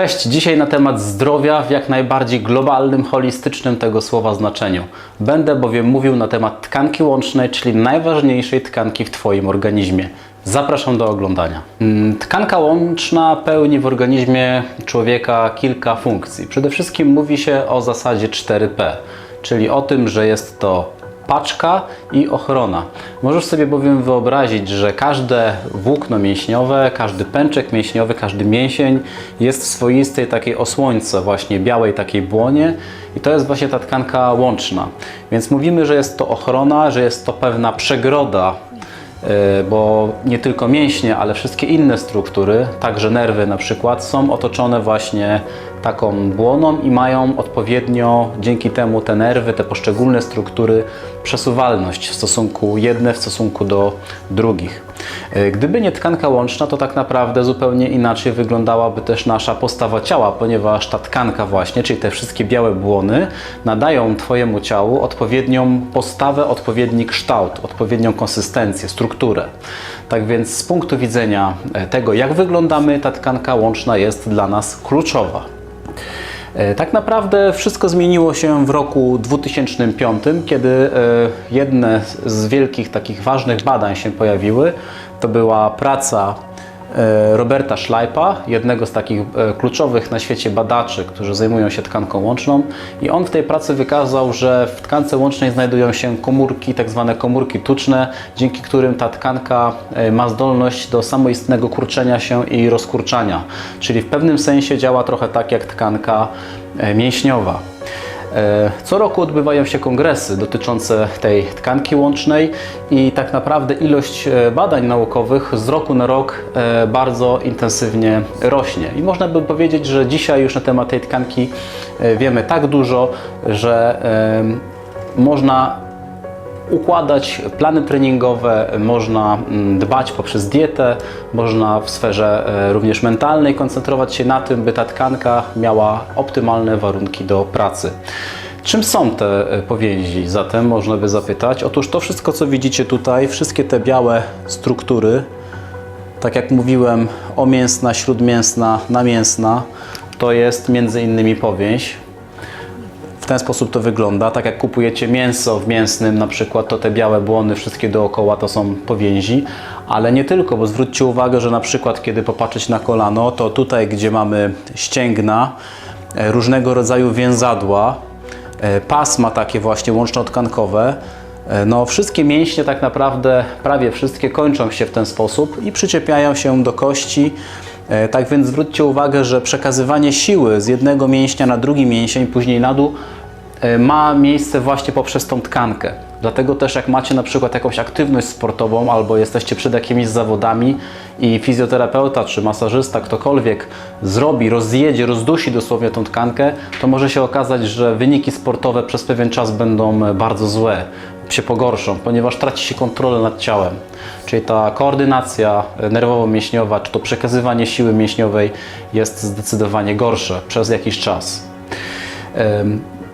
Cześć, dzisiaj na temat zdrowia w jak najbardziej globalnym, holistycznym tego słowa znaczeniu. Będę bowiem mówił na temat tkanki łącznej, czyli najważniejszej tkanki w Twoim organizmie. Zapraszam do oglądania. Mm, Tkanka łączna pełni w organizmie człowieka kilka funkcji. Przede wszystkim mówi się o zasadzie 4P, czyli o tym, że jest to paczka i ochrona. Możesz sobie bowiem wyobrazić, że każde włókno mięśniowe, każdy pęczek mięśniowy, każdy mięsień jest w swoistej takiej osłońce, właśnie białej takiej błonie i to jest właśnie ta tkanka łączna. Więc mówimy, że jest to ochrona, że jest to pewna przegroda E, bo nie tylko mięśnie, ale wszystkie inne struktury, także nerwy na przykład, są otoczone właśnie taką błoną i mają odpowiednio dzięki temu te nerwy, te poszczególne struktury przesuwalność w stosunku jedne w stosunku do drugich. E, Gdyby nie tkanka łączna, to tak naprawdę zupełnie inaczej wyglądałaby też nasza postawa ciała, ponieważ ta tkanka właśnie, czyli te wszystkie białe błony nadają Twojemu ciału odpowiednią postawę, odpowiedni kształt, odpowiednią konsystencję, strukturę. Tak więc z punktu widzenia e, tego, jak wyglądamy, ta tkanka łączna jest dla nas kluczowa. E, Tak naprawdę wszystko zmieniło się w roku 2005, kiedy e, jedne z wielkich takich ważnych badań się pojawiły. To była praca Roberta Schleipa, jednego z takich e, kluczowych na świecie badaczy, którzy zajmują się tkanką łączną. I on w tej pracy wykazał, że w tkance łącznej znajdują się komórki, tak zwane komórki tuczne, dzięki którym ta tkanka e, ma zdolność do samoistnego kurczenia się i rozkurczania. Czyli w pewnym sensie działa trochę tak jak tkanka e, mięśniowa. E, Co roku odbywają się kongresy dotyczące tej tkanki łącznej i tak naprawdę ilość e, badań naukowych z roku na rok e, bardzo intensywnie rośnie. I można by powiedzieć, że dzisiaj już na temat tej tkanki wiemy tak dużo, że można układać plany treningowe, można mm, dbać poprzez dietę, można w sferze e, również mentalnej koncentrować się na tym, by ta tkanka miała optymalne warunki do pracy. Czym są te e, powięzi? Zatem można by zapytać. Otóż to wszystko, co widzicie tutaj, wszystkie te białe struktury, tak jak mówiłem, omięsna, śródmięsna, namięsna, to jest między innymi powięź. Ten sposób to wygląda. Tak jak kupujecie mięso w mięsnym, na przykład, to te białe błony, wszystkie dookoła to są powięzi, ale nie tylko, bo zwróćcie uwagę, że na przykład, kiedy popatrzeć na kolano, to tutaj, gdzie mamy ścięgna, e, różnego rodzaju więzadła, e, pasma takie właśnie łączno-tkankowe, e, no wszystkie mięśnie tak naprawdę, prawie wszystkie kończą się w ten sposób i przyczepiają się do kości. Tak więc zwróćcie uwagę, że przekazywanie siły z jednego mięśnia na drugi mięsień, później na dół, ma miejsce właśnie poprzez tą tkankę. Dlatego też jak macie na przykład jakąś aktywność sportową albo jesteście przed jakimiś zawodami i fizjoterapeuta czy masażysta, ktokolwiek zrobi, rozjedzie, rozdusi dosłownie tą tkankę, to może się okazać, że wyniki sportowe przez pewien czas będą e, bardzo złe, się pogorszą, ponieważ traci się kontrolę nad ciałem. Czyli ta koordynacja e, nerwowo-mięśniowa, czy to przekazywanie siły mięśniowej jest zdecydowanie gorsze przez jakiś czas.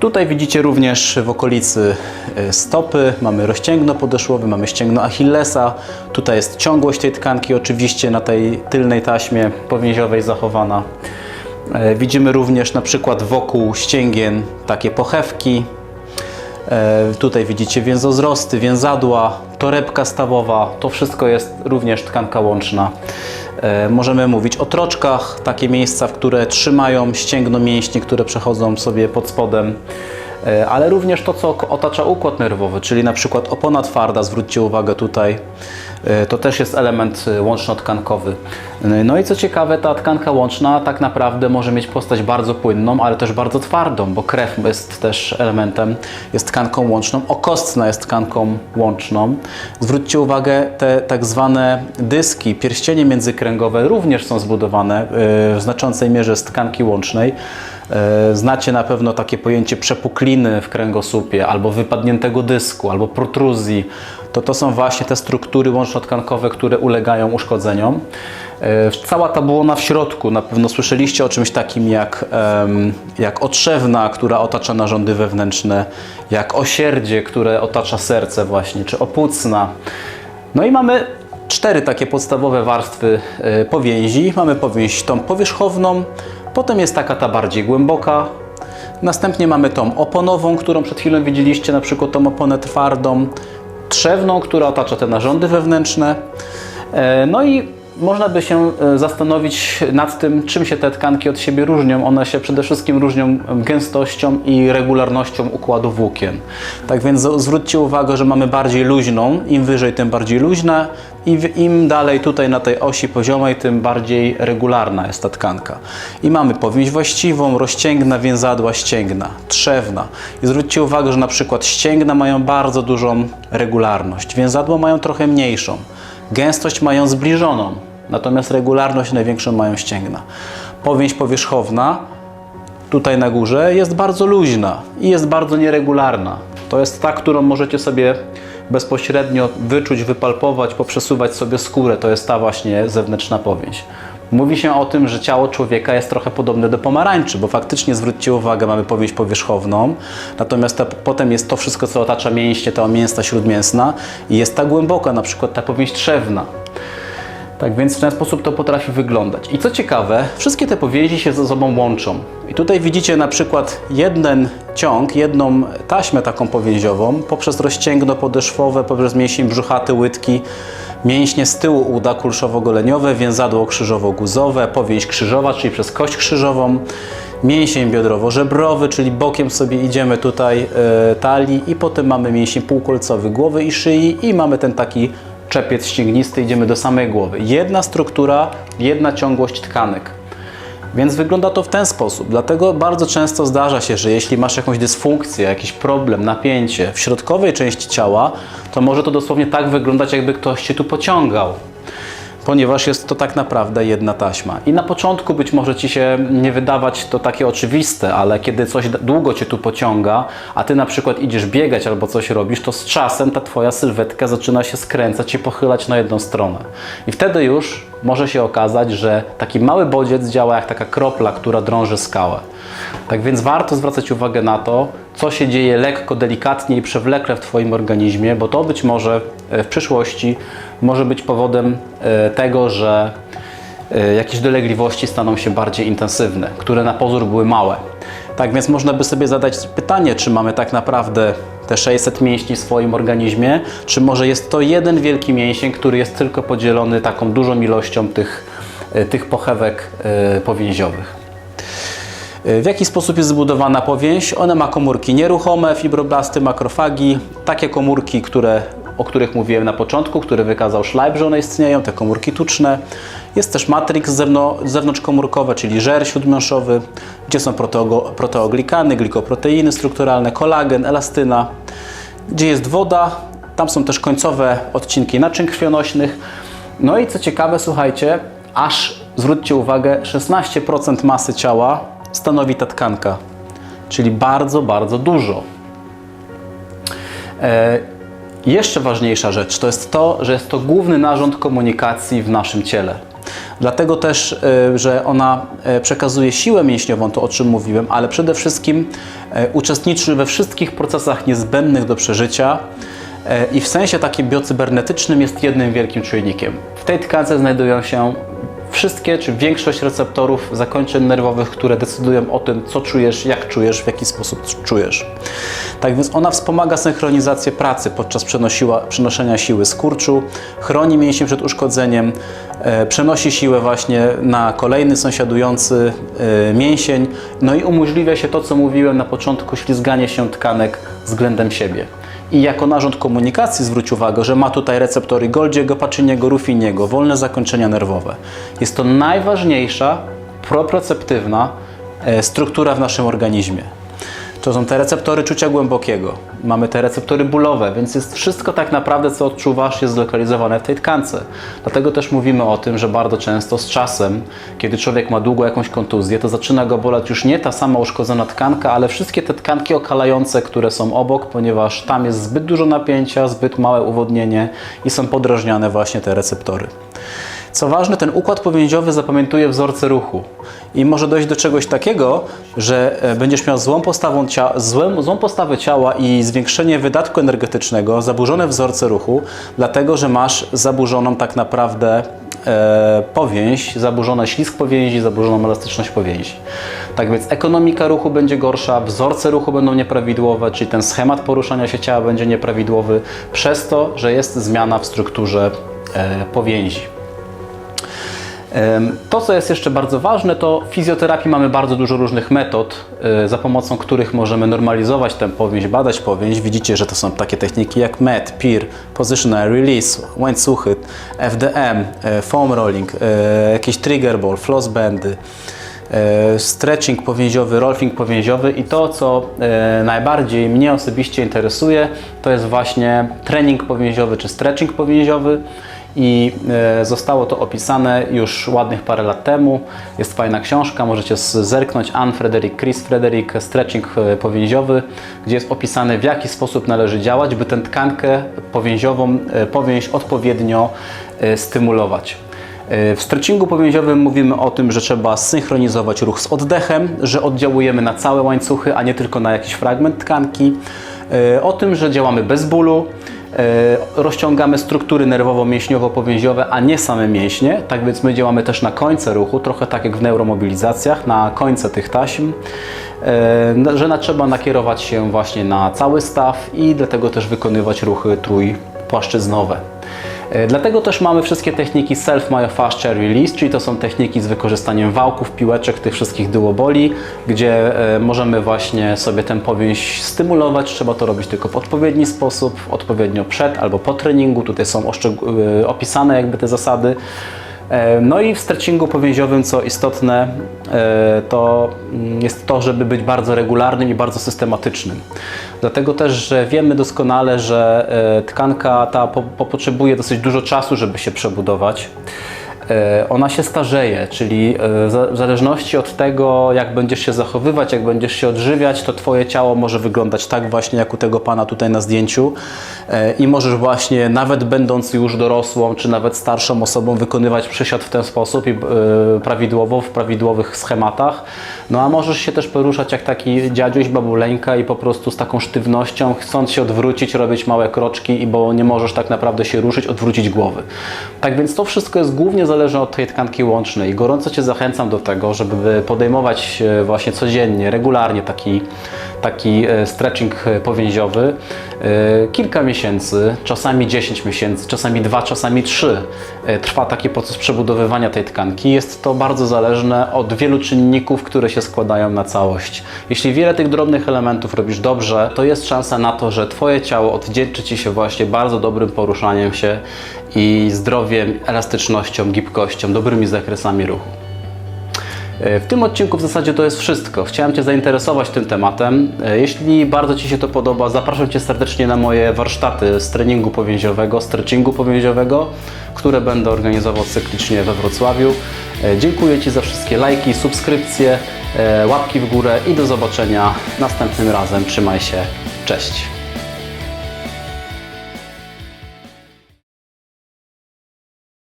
Tutaj widzicie również w okolicy e, stopy mamy rozcięgno podeszłowe, mamy ścięgno Achillesa. Tutaj jest ciągłość tej tkanki oczywiście na tej tylnej taśmie powięziowej zachowana. E, Widzimy również na przykład wokół ścięgien takie pochewki. E, Tutaj widzicie więzozrosty, więzadła, torebka stawowa. To wszystko jest również tkanka łączna. E, Możemy mówić o troczkach, takie miejsca, w które trzymają ścięgno mięśnie, które przechodzą sobie pod spodem. E, Ale również to, co otacza układ nerwowy, czyli na przykład opona twarda, zwróćcie uwagę tutaj, to też jest element e, łączno-tkankowy. E, No i co ciekawe, ta tkanka łączna tak naprawdę może mieć postać bardzo płynną, ale też bardzo twardą, bo krew jest też elementem, jest tkanką łączną, okostna jest tkanką łączną. Zwróćcie uwagę, te tak zwane dyski, pierścienie międzykręgowe również są zbudowane e, w znaczącej mierze z tkanki łącznej. E, Znacie na pewno takie pojęcie przepukliny w kręgosłupie, albo wypadniętego dysku, albo protruzji. To to są właśnie te struktury łączno-tkankowe, które ulegają uszkodzeniom. E, Cała ta błona w środku, na pewno słyszeliście o czymś takim jak, jak otrzewna, która otacza narządy wewnętrzne, jak osierdzie, które otacza serce właśnie, czy opłucna. No i mamy cztery takie podstawowe warstwy e, powięzi. Mamy powięź tą powierzchowną, Potem jest taka ta bardziej głęboka. Następnie mamy tą oponową, którą przed chwilą widzieliście, na przykład tą oponę twardą. Trzewną, która otacza te narządy wewnętrzne. E, No i można by się e, zastanowić nad tym, czym się te tkanki od siebie różnią. One się przede wszystkim różnią gęstością i regularnością układu włókien. Tak więc zwróćcie uwagę, że mamy bardziej luźną, im wyżej, tym bardziej luźna i im dalej tutaj na tej osi poziomej, tym bardziej regularna jest ta tkanka. I mamy powięź właściwą, rozcięgna, więzadła ścięgna, trzewna. I zwróćcie uwagę, że na przykład ścięgna mają bardzo dużą regularność, więzadła mają trochę mniejszą. Gęstość mają zbliżoną, natomiast regularność największą mają ścięgna. Powięź powierzchowna, tutaj na górze, jest bardzo luźna i jest bardzo nieregularna. To jest ta, którą możecie sobie bezpośrednio wyczuć, wypalpować, poprzesuwać sobie skórę. To jest ta właśnie zewnętrzna powięź. Mówi się o tym, że ciało człowieka jest trochę podobne do pomarańczy, bo faktycznie zwróćcie uwagę, mamy powięź powierzchowną, natomiast potem jest to wszystko, co otacza mięśnie, ta mięsna śródmięsna i jest ta głęboka, na przykład ta powięź trzewna. Tak więc w ten sposób to potrafi wyglądać. I co ciekawe, wszystkie te powięzi się ze sobą łączą. I tutaj widzicie na przykład jeden ciąg, jedną taśmę taką powięziową poprzez rozcięgno podeszwowe, poprzez mięsień brzuchaty, łydki, mięśnie z tyłu uda kulszowo-goleniowe, więzadło krzyżowo-guzowe, powięź krzyżowa, czyli przez kość krzyżową, mięsień biodrowo-żebrowy, czyli bokiem sobie idziemy tutaj e, talii i potem mamy mięsień półkolcowy głowy i szyi i mamy ten taki czepiec ścięgnisty, idziemy do samej głowy. Jedna struktura, jedna ciągłość tkanek. Więc wygląda to w ten sposób. Dlatego bardzo często zdarza się, że jeśli masz jakąś dysfunkcję, jakiś problem, napięcie w środkowej części ciała, to może to dosłownie tak wyglądać, jakby ktoś cię tu pociągał. Ponieważ jest to tak naprawdę jedna taśma. I na początku być może ci się nie wydawać to takie oczywiste, ale kiedy coś długo cię tu pociąga, a ty na przykład idziesz biegać albo coś robisz, to z czasem ta twoja sylwetka zaczyna się skręcać i pochylać na jedną stronę. I wtedy już może się okazać, że taki mały bodziec działa jak taka kropla, która drąży skałę. Tak więc warto zwracać uwagę na to, co się dzieje lekko, delikatnie i przewlekle w Twoim organizmie, bo to być może e, w przyszłości może być powodem e, tego, że e, jakieś dolegliwości staną się bardziej intensywne, które na pozór były małe. Tak więc można by sobie zadać pytanie, czy mamy tak naprawdę te 600 mięśni w swoim organizmie, czy może jest to jeden wielki mięsień, który jest tylko podzielony taką dużą ilością tych, tych pochewek powięziowych. W jaki sposób jest zbudowana powięź? Ona ma komórki nieruchome, fibroblasty, makrofagi, takie komórki, które, o których mówiłem na początku, który wykazał Schleib, że one istnieją, te komórki tuczne. Jest też matrix zewnątrz, zewnątrzkomórkowe, czyli żer śródmiąższowy, gdzie są proteo, proteoglikany, glikoproteiny strukturalne, kolagen, elastyna. Gdzie jest woda, tam są też końcowe odcinki naczyń krwionośnych. No i co ciekawe, słuchajcie, aż zwróćcie uwagę, 16% masy ciała stanowi ta tkanka, czyli bardzo, bardzo dużo. E, jeszcze ważniejsza rzecz to jest to, że jest to główny narząd komunikacji w naszym ciele. Dlatego też, e, że ona e, przekazuje siłę mięśniową, to o czym mówiłem, ale przede wszystkim uczestniczy we wszystkich procesach niezbędnych do przeżycia i w sensie takim biocybernetycznym jest jednym wielkim czujnikiem. W tej tkance znajdują się wszystkie czy większość receptorów zakończeń nerwowych, które decydują o tym, co czujesz, jak czujesz, w jaki sposób czujesz. Tak więc ona wspomaga synchronizację pracy podczas przenoszenia siły z kurczu, chroni mięśnie przed uszkodzeniem, e, przenosi siłę właśnie na kolejny sąsiadujący e, mięsień, no i umożliwia się to, co mówiłem na początku, ślizganie się tkanek względem siebie. I jako narząd komunikacji zwróć uwagę, że ma tutaj receptory Golgiego, Paciniego, Ruffiniego, wolne zakończenia nerwowe. Jest to najważniejsza proprioceptywna e, struktura w naszym organizmie. To są te receptory czucia głębokiego. Mamy te receptory bólowe, więc jest wszystko tak naprawdę, co odczuwasz, jest zlokalizowane w tej tkance. Dlatego też mówimy o tym, że bardzo często z czasem, kiedy człowiek ma długo jakąś kontuzję, to zaczyna go boleć już nie ta sama uszkodzona tkanka, ale wszystkie te tkanki okalające, które są obok, ponieważ tam jest zbyt dużo napięcia, zbyt małe uwodnienie i są podrażniane właśnie te receptory. Co ważne, ten układ powięziowy zapamiętuje wzorce ruchu i może dojść do czegoś takiego, że e, będziesz miał złą, postawą cia- złą, złą postawę ciała i zwiększenie wydatku energetycznego, zaburzone wzorce ruchu, dlatego że masz zaburzoną tak naprawdę e, powięź, zaburzony ślizg powięzi, zaburzoną elastyczność powięzi. Tak więc ekonomika ruchu będzie gorsza, wzorce ruchu będą nieprawidłowe, czyli ten schemat poruszania się ciała będzie nieprawidłowy, przez to, że jest zmiana w strukturze e, powięzi. To, co jest jeszcze bardzo ważne, to w fizjoterapii mamy bardzo dużo różnych metod, e, za pomocą których możemy normalizować tę powięź, badać powięź. Widzicie, że to są takie techniki jak MET, PIR, Positional Release, łańcuchy, FDM, e, foam rolling, e, jakieś trigger ball, floss bandy, stretching powięziowy, rolfing powięziowy i to, co najbardziej mnie osobiście interesuje, to jest właśnie trening powięziowy czy stretching powięziowy i e, zostało to opisane już ładnych parę lat temu. Jest fajna książka, możecie zerknąć. Anne Frederick, Chris Frederick, Stretching e, powięziowy, gdzie jest opisane w jaki sposób należy działać, by tę tkankę powięziową, e, powięź odpowiednio stymulować. W stretchingu powięziowym mówimy o tym, że trzeba synchronizować ruch z oddechem, że oddziałujemy na całe łańcuchy, a nie tylko na jakiś fragment tkanki. O tym, że działamy bez bólu, rozciągamy struktury nerwowo-mięśniowo-powięziowe, a nie same mięśnie. Tak więc my działamy też na końce ruchu, trochę tak jak w neuromobilizacjach, na końce tych taśm, e, że trzeba nakierować się właśnie na cały staw i dlatego też wykonywać ruchy trójpłaszczyznowe. E, Dlatego też mamy wszystkie techniki self-myofascial release, czyli to są techniki z wykorzystaniem wałków, piłeczek, tych wszystkich duoboli, gdzie e, możemy właśnie sobie tę powięź stymulować. Trzeba to robić tylko w odpowiedni sposób, odpowiednio przed albo po treningu. Tutaj są e, opisane jakby te zasady. E, No i w stretchingu powięziowym, co istotne, e, to jest to, żeby być bardzo regularnym i bardzo systematycznym. Dlatego też, że wiemy doskonale, że e, tkanka ta po, po potrzebuje dosyć dużo czasu, żeby się przebudować. E, Ona się starzeje, czyli e, w zależności od tego, jak będziesz się zachowywać, jak będziesz się odżywiać, to Twoje ciało może wyglądać tak właśnie jak u tego pana tutaj na zdjęciu E, i możesz właśnie, nawet będąc już dorosłą, czy nawet starszą osobą, wykonywać przysiad w ten sposób i prawidłowo, w prawidłowych schematach. No a możesz się też poruszać jak taki dziadziuś, babuleńka i po prostu z taką sztywnością, chcąc się odwrócić, robić małe kroczki, bo nie możesz tak naprawdę się ruszyć, odwrócić głowy. Tak więc to wszystko jest głównie zależne od tej tkanki łącznej. Gorąco Cię zachęcam do tego, żeby podejmować e, właśnie codziennie, regularnie taki, taki e, stretching e, powięziowy. E, Kilka miesięcy, czasami 10 miesięcy, czasami 2, czasami 3 trwa taki proces przebudowywania tej tkanki. Jest to bardzo zależne od wielu czynników, które się składają na całość. Jeśli wiele tych drobnych elementów robisz dobrze, to jest szansa na to, że Twoje ciało odwdzięczy Ci się właśnie bardzo dobrym poruszaniem się i zdrowiem, elastycznością, gibkością, dobrymi zakresami ruchu. E, W tym odcinku w zasadzie to jest wszystko. Chciałem Cię zainteresować tym tematem. E, Jeśli bardzo Ci się to podoba, zapraszam Cię serdecznie na moje warsztaty z treningu powięziowego, stretchingu powięziowego, które będę organizował cyklicznie we Wrocławiu. E, Dziękuję Ci za wszystkie lajki, subskrypcje, łapki w górę i do zobaczenia następnym razem. Trzymaj się. Cześć.